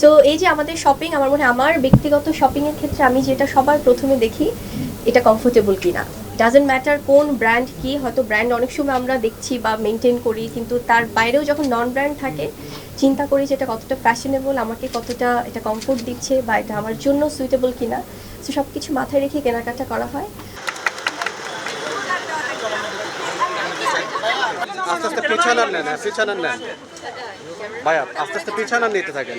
So এই যে আমাদের শপিং আমার মনে আমার ব্যক্তিগত শপিংয়ের ক্ষেত্রে আমি যেটা সবার প্রথমে দেখি, এটা কমফোর্টেবল কিনা। ডাজেন্ট ম্যাটার কোন ব্র্যান্ড কি, হয়তো ব্র্যান্ড অনেক সময় আমরা দেখছি বা মেনটেন করি, কিন্তু তার বাইরেও যখন নন ব্র্যান্ড থাকে, চিন্তা করি যে এটা কতটা ফ্যাশনেবল আমাকে কতটা এটা কমফোর্ট দিচ্ছে বা এটা আমার জন্য সুইটেবল কিনা। সো সব কিছু মাথায় রেখে কেনাকাটা করা হয়। আস্তে আস্তে পিছানার নেন হ্যাঁ পিছানার নেন। ভাইয়া, আস্তে আস্তে পিছানার নিতে থাকেন।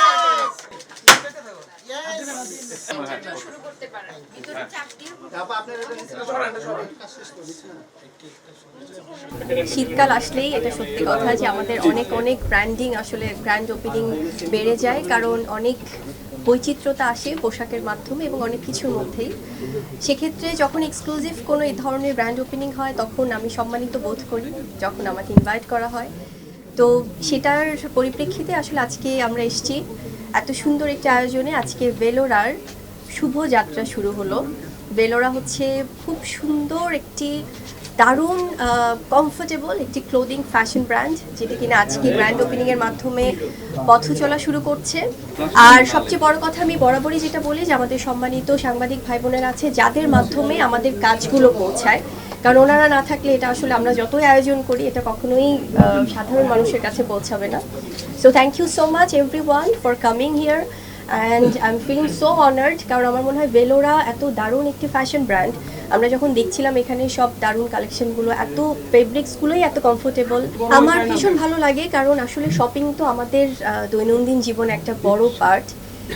জোরে শীতকাল আসলেই এটা সত্যি কথা যে আমাদের অনেক অনেক ব্র্যান্ডিং আসলে ব্র্যান্ড ওপেনিং বেড়ে যায় কারণ অনেক বৈচিত্র্যতা আসে পোশাকের মাধ্যমে এবং অনেক কিছুর মধ্যেই। সেক্ষেত্রে যখন এক্সক্লুসিভ কোনো এই ধরনের ব্র্যান্ড ওপেনিং হয় তখন আমি সম্মানিত বোধ করি যখন আমাকে ইনভাইট করা হয়। তো সেটার পরিপ্রেক্ষিতে আসলে আজকে আমরা এসেছি। এত সুন্দর একটি আয়োজনে আজকে ভেলোরার শুভ যাত্রা শুরু হলো। বেলোরা হচ্ছে খুব সুন্দর একটি দারুণ কমফোর্টেবল একটি ক্লোদিং ফ্যাশন ব্র্যান্ড যেটা কিনা আজকে ব্র্যান্ড ওপেনিং এর মাধ্যমে পথ চলা শুরু করছে। আর সবচেয়ে বড় কথা আমি বরাবরই যেটা বলি যে আমাদের সম্মানিত সাংবাদিক ভাই বোনেরা আছে, যাদের মাধ্যমে আমাদের কাজগুলো পৌঁছায়। কারণ ওনারা না থাকলে এটা আসলে আমরা যতই আয়োজন করি, এটা কখনোই সাধারণ মানুষের কাছে পৌঁছাবে না। So thank you so much every one for coming here and I am feeling so honoured কারণ আমার মনে হয় বেলোরা এত দারুণ একটি ফ্যাশন ব্র্যান্ড আমরা যখন দেখছিলাম এখানে সব দারুণ কালেকশনগুলো এত ফেব্রিক্সগুলোই এত কমফোর্টেবল আমার ভীষণ ভালো লাগে, কারণ আসলে শপিং তো আমাদের দৈনন্দিন জীবনে একটা বড় পার্ট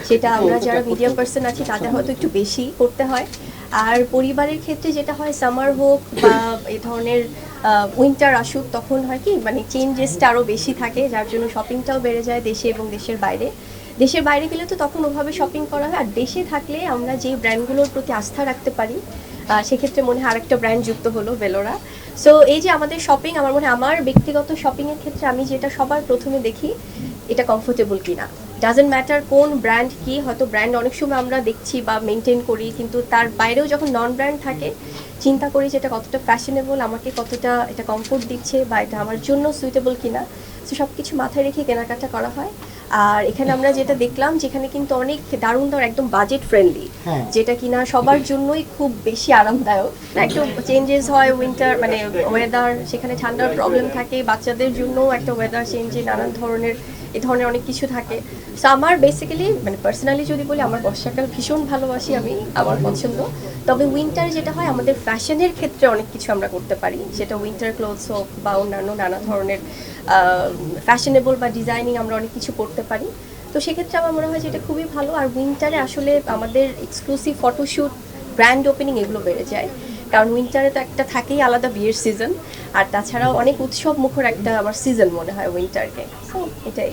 সেটা আমরা যারা মিডিয়াম পার্সন আছি, তাদের হয়তো একটু বেশি করতে হয়। আর পরিবারের ক্ষেত্রে যেটা হয় সামার হোক বা এই ধরনের উইন্টার আসুক, তখন হয় কি মানে চেঞ্জেসটা আরও বেশি থাকে, যার জন্য শপিংটাও বেড়ে যায় দেশে এবং দেশের বাইরে। দেশের বাইরে গেলে তো তখন ওভাবে শপিং করা হয়। আর দেশে থাকলে আমরা যেই ব্র্যান্ডগুলোর প্রতি আস্থা রাখতে পারি সেক্ষেত্রে মনে হয় আরেকটা ব্র্যান্ড যুক্ত হলো বেলোরা সো এই যে আমাদের শপিং আমার মনে হয় আমার ব্যক্তিগত শপিংয়ের ক্ষেত্রে আমি যেটা সবার প্রথমে দেখি, এটা কমফোর্টেবল কিনা। ডাজেন্ট ম্যাটার কোন ব্র্যান্ড কি, হয়তো ব্র্যান্ড অনেক সময় আমরা দেখছি বা মেনটেন করি, কিন্তু তার বাইরেও যখন নন ব্র্যান্ড থাকে, চিন্তা করি যে এটা কতটা ফ্যাশনেবল আমাকে কতটা এটা কমফোর্ট দিচ্ছে বা এটা আমার জন্য সুইটেবল কিনা। সো সব কিছু মাথায় রেখে কেনাকাটা করা হয়। আর এখানে আমরা যেটা দেখলাম যেখানে কিন্তু অনেক দারুণ দারুণ একদম বাজেট ফ্রেন্ডলি যেটা কিনা সবার জন্যই খুব বেশি আরামদায়ক। একটু চেঞ্জেস হয় উইন্টার মানে ওয়েদার সেখানে ঠান্ডার প্রবলেম থাকে বাচ্চাদের জন্য একটা ওয়েদার চেঞ্জে নানান ধরনের এ ধরনের অনেক কিছু থাকে। সো আমার বেসিক্যালি মানে পার্সোনালি যদি বলি আমার বর্ষাকাল ভীষণ ভালোবাসি আমি আমার পছন্দ। তবে উইন্টার যেটা হয় আমাদের ফ্যাশনের ক্ষেত্রে অনেক কিছু আমরা করতে পারি। সেটা উইন্টার ক্লোথস হোক বা অন্যান্য নানা ধরনের ফ্যাশনেবল বা ডিজাইনিং আমরা অনেক কিছু করতে পারি। তো সেক্ষেত্রে আমার মনে হয় যে এটা খুবই ভালো। আর উইন্টারে আসলে আমাদের এক্সক্লুসিভ ফটোশ্যুট ব্র্যান্ড ওপেনিং এগুলো বেড়ে যায়। কারণ উইন্টারে তো একটা থাকেই আলাদা বিয়ের সিজন আর তাছাড়াও অনেক উৎসব মুখর একটা আমার সিজন মনে হয় উইন্টারকে এটাই।